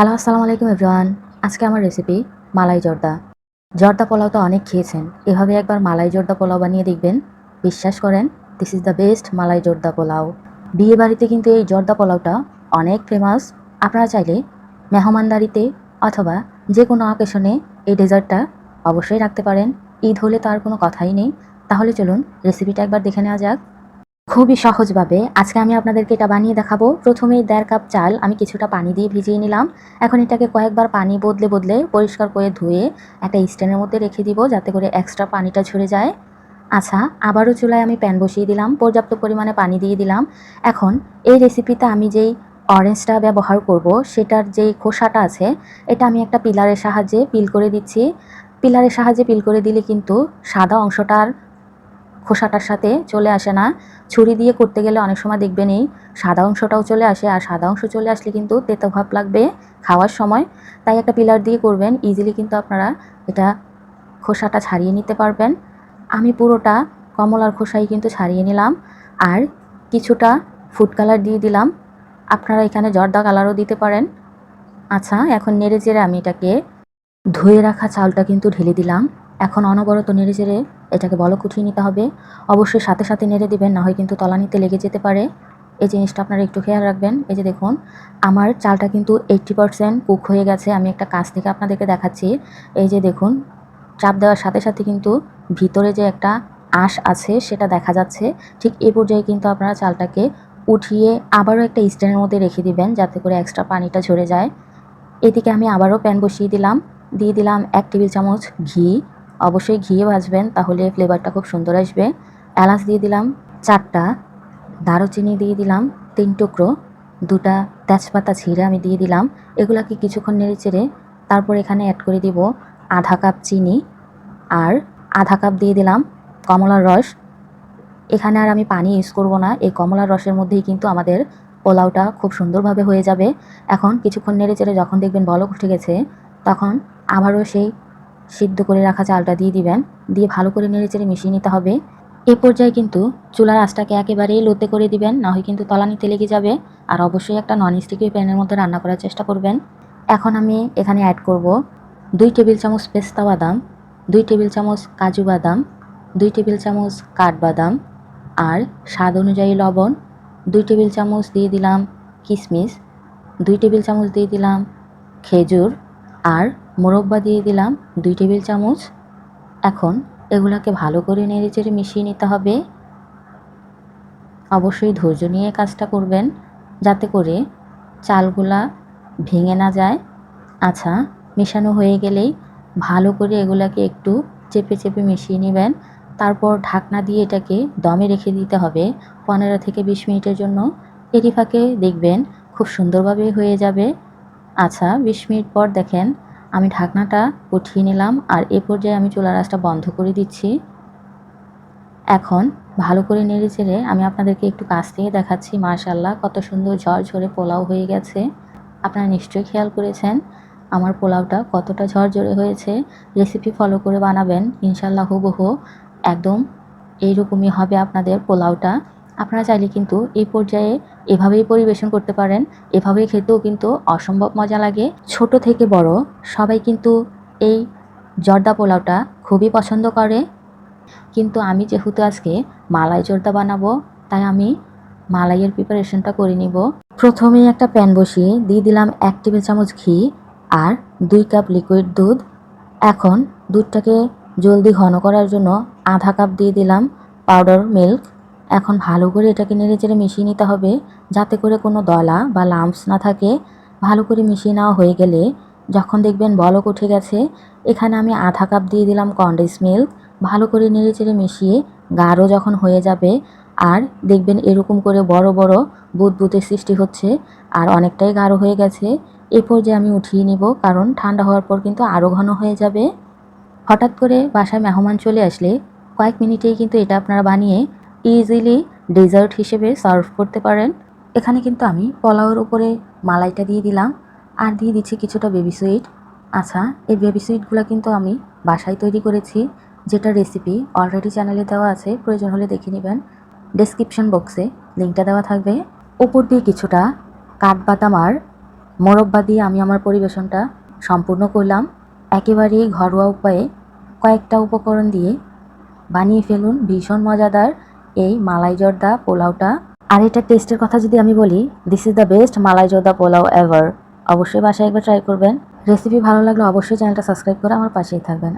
Hello আসসালামু আলাইকুম everyone আজকে আমার রেসিপি মালাই জর্দা। জর্দা পোলাও তো অনেক খেয়েছেন। এভাবে একবার মালাই জর্দা পোলাও বানিয়ে দেখবেন। বিশ্বাস করেন this is the best malai zarda pulao. বিয়ে বাড়িতে কিন্তু এই জর্দা পোলাওটা অনেক ফেমাস আপনারা চাইলে মেহমানদারিতে অথবা যে কোনো অকেশনে এই ডেজার্টটা অবশ্যই রাখতে পারেন। ঈদ হলে তার কোনো কথাই নেই। তাহলে চলুন রেসিপিটা একবার দেখে নেওয়া যাক। খুবই সহজভাবে আজকে আমি আপনাদেরকে এটা বানিয়ে দেখাবো। প্রথমেই দেড় কাপ চাল আমি কিছুটা পানি দিয়ে ভিজিয়ে নিলাম। এখন এটাকে কয়েকবার পানি বদলে বদলে পরিষ্কার করে ধুয়ে একটা স্ট্যান্ডের মধ্যে রেখে দিব যাতে করে এক্সট্রা পানিটা ঝরে যায়। আচ্ছা আবারও চুলায় আমি প্যান বসিয়ে দিলাম, পর্যাপ্ত পরিমাণে পানি দিয়ে দিলাম। এখন এই রেসিপিতে আমি যেই অরেঞ্জটা ব্যবহার করব, সেটার যেই খোসাটা আছে, এটা আমি একটা পিলারের সাহায্যে পিল করে দিচ্ছি। পিলারের সাহায্যে পিল করে দিলে কিন্তু সাদা অংশটার খোসাটার সাথে চলে আসে না। ছুরি দিয়ে করতে গেলে অনেক সময় দেখবেন এই সাদা অংশটাও চলে আসে আর সাদা অংশ চলে আসলে কিন্তু তেতো ভাব লাগবে খাওয়ার সময়। তাই একটা পিলার দিয়ে করবেন ইজিলি কিন্তু আপনারা এটা খোসাটা ছাড়িয়ে নিতে পারবেন। আমি পুরোটা কমলার খোসাই কিন্তু ছাড়িয়ে নিলাম আর কিছুটা ফুড কালার দিয়ে দিলাম। আপনারা এখানে জর্দা কালারও দিতে পারেন। আচ্ছা এখন নেড়ে চেড়ে আমি এটাকে ধুয়ে রাখা চালটা কিন্তু ঢেলে দিলাম। এখন অনবরত নেড়ে চেড়ে এটাকে বলক উঠিয়ে নিতে হবে। অবশ্যই সাথে সাথে নেড়ে দিবেন, না হয় কিন্তু তলানিতে লেগে যেতে পারে। এই জিনিসটা আপনারা একটু খেয়াল রাখবেন। এই যে দেখুন, আমার চালটা কিন্তু এইট্টি পারসেন্ট কুক হয়ে গেছে। আমি একটা কাজ থেকে আপনাদেরকে দেখাচ্ছি। এই যে দেখুন, চাপ দেওয়ার সাথে সাথে কিন্তু ভিতরে যে একটা আঁশ আছে সেটা দেখা যাচ্ছে। ঠিক এই পর্যায়ে কিন্তু আপনারা চালটাকে উঠিয়ে আবারও একটা স্ট্যান্ডের মধ্যে রেখে দিবেন, যাতে করে এক্সট্রা পানিটা ঝরে যায়। এদিকে আমি আবারও প্যান বসিয়ে দিলাম। দিয়ে দিলাম এক টেবিল চামচ ঘি। অবশ্যই ঘিয়ে ভাজবেন, তাহলে ফ্লেভারটা খুব সুন্দর আসবে। এলাচ দিয়ে দিলাম চারটা, দারুচিনি দিয়ে দিলাম তিন টুকরো, দুটা তেজপাতা ছিঁড়ে আমি দিয়ে দিলাম। এগুলাকে কিছুক্ষণ নেড়ে চেড়ে তারপর এখানে অ্যাড করে দিব আধা কাপ চিনি আর আধা কাপ দিয়ে দিলাম কমলার রস। এখানে আর আমি পানি ইউজ করব না, এই কমলার রসের মধ্যেই কিন্তু আমাদের পোলাওটা খুব সুন্দরভাবে হয়ে যাবে। এখন কিছুক্ষণ নেড়ে চেড়ে যখন দেখবেন বলক উঠে গেছে, তখন আবারও সেই সিদ্ধ করে রাখা চালটা দিয়ে দিবেন। দিয়ে ভালো করে নেড়ে চেড়ে মিশিয়ে নিতে হবে। এ পর্যায়ে কিন্তু চুলার আঁচটাকে একেবারেই লোতে করে দিবেন, না হয় কিন্তু তলানিতে লেগে যাবে। আর অবশ্যই একটা নন স্টিকি প্যানের মধ্যে রান্না করার চেষ্টা করবেন। এখন আমি এখানে অ্যাড করব দুই টেবিল চামচ পেস্তা বাদাম, দুই টেবিল চামচ কাজু বাদাম, দুই টেবিল চামচ কাঠবাদাম আর স্বাদ অনুযায়ী লবণ, দুই টেবিল চামচ দিয়ে দিলাম কিশমিশ দুই টেবিল চামচ দিয়ে দিলাম খেজুর আর মোরব্বা দিয়ে দিলাম দুই টেবিল চামচ। এখন এগুলাকে ভালো করে নেড়ে চেড়ে মিশিয়ে নিতে হবে। অবশ্যই ধৈর্য নিয়ে কাজটা করবেন যাতে করে চালগুলা ভেঙে না যায়। আচ্ছা মেশানো হয়ে গেলেই ভালো করে এগুলাকে একটু চেপে চেপে মিশিয়ে নেবেন। তারপর ঢাকনা দিয়ে এটাকে দমে রেখে দিতে হবে পনেরো থেকে বিশ মিনিটের জন্য। এটি ফাঁকে দেখবেন খুব সুন্দরভাবে হয়ে যাবে। আচ্ছা বিশ মিনিট পর দেখেন আমি ঢাকনাটা উঠিয়ে নিলাম আর এ পর্যায়ে আমি চুলার আঁচটা বন্ধ করে দিচ্ছি। এখন ভালো করে নেড়ে চেড়ে আমি আপনাদেরকে একটু কাছ থেকে দেখাচ্ছি মার্শাল্লাহ কত সুন্দর ঝড় ঝরে পোলাও হয়ে গেছে। আপনারা নিশ্চয়ই খেয়াল করেছেন, আমার পোলাওটা কতটা ঝরঝরে হয়েছে। রেসিপি ফলো করে বানাবেন ইনশাল্লাহ হুবহু। একদম এইরকমই হবে আপনাদের পোলাওটা। আপনারা চাইলে কিন্তু এই পর্যায়ে এভাবেই পরিবেশন করতে পারেন। এভাবেই খেতেও কিন্তু অসম্ভব মজা লাগে। ছোট থেকে বড় সবাই কিন্তু এই জর্দা পোলাওটা খুবই পছন্দ করে। কিন্তু আমি যেহেতু আজকে মালাই জর্দা বানাবো, তাই আমি মালাইয়ের প্রিপারেশনটা করে নিব। প্রথমেই একটা প্যান বসিয়ে দিয়ে দিলাম এক টেবিল চামচ ঘি আর দুই কাপ লিকুইড দুধ। এখন দুধটাকে জলদি ঘন করার জন্য আধা কাপ দিয়ে দিলাম পাউডার মিল্ক এখন ভালো করে এটাকে নেড়ে চেড়ে মিশিয়ে নিতে হবে। যাতে করে কোনো দলা বা লাম্পস না থাকে। ভালো করে মিশিয়ে নেওয়া হয়ে গেলে যখন দেখবেন বলক উঠে গেছে, এখানে আমি আধা কাপ দিয়ে দিলাম কন্ডেন্স মিল্ক ভালো করে নেড়ে চেড়ে মিশিয়ে গাঢ় যখন হয়ে যাবে আর দেখবেন এরকম করে বড় বড় বুদবুদের সৃষ্টি হচ্ছে আর অনেকটাই গাঢ় হয়ে গেছে। এ পর্যায়ে আমি উঠিয়ে নিব কারণ ঠান্ডা হওয়ার পর কিন্তু আরও ঘন হয়ে যাবে। হঠাৎ করে বাসায় মেহমান চলে আসলে কয়েক মিনিটেই কিন্তু এটা আপনারা বানিয়ে ইজিলি ডেজার্ট হিসেবে সার্ভ করতে পারেন। এখানে কিন্তু আমি পোলাওয়ের উপরে মালাইটা দিয়ে দিলাম। আর দিয়ে দিচ্ছি কিছুটা বেবি সুইট আচ্ছা এই বেবি সুইটগুলো কিন্তু আমি বাসায় তৈরি করেছি। যেটা রেসিপি অলরেডি চ্যানেলে দেওয়া আছে, প্রয়োজন হলে দেখে নেবেন। ডেসক্রিপশন বক্সে লিঙ্কটা দেওয়া থাকবে। ওপর দিয়ে কিছুটা কাঠবাদাম আর মোরব্বা দিয়ে আমি আমার পরিবেশনটা সম্পূর্ণ করলাম। একেবারেই ঘরোয়া উপায়ে কয়েকটা উপকরণ দিয়ে বানিয়ে ফেলুন। ভীষণ মজাদার। এই মালাই জর্দা পোলাওটা। আর এটা টেস্টের কথা যদি আমি বলি this is the best malai zarda pulao ever অবশ্যই বাসায় একবার ট্রাই করবেন। রেসিপি ভালো লাগলে অবশ্যই চ্যানেলটা সাবস্ক্রাইব করে আমার পাশেই থাকবেন।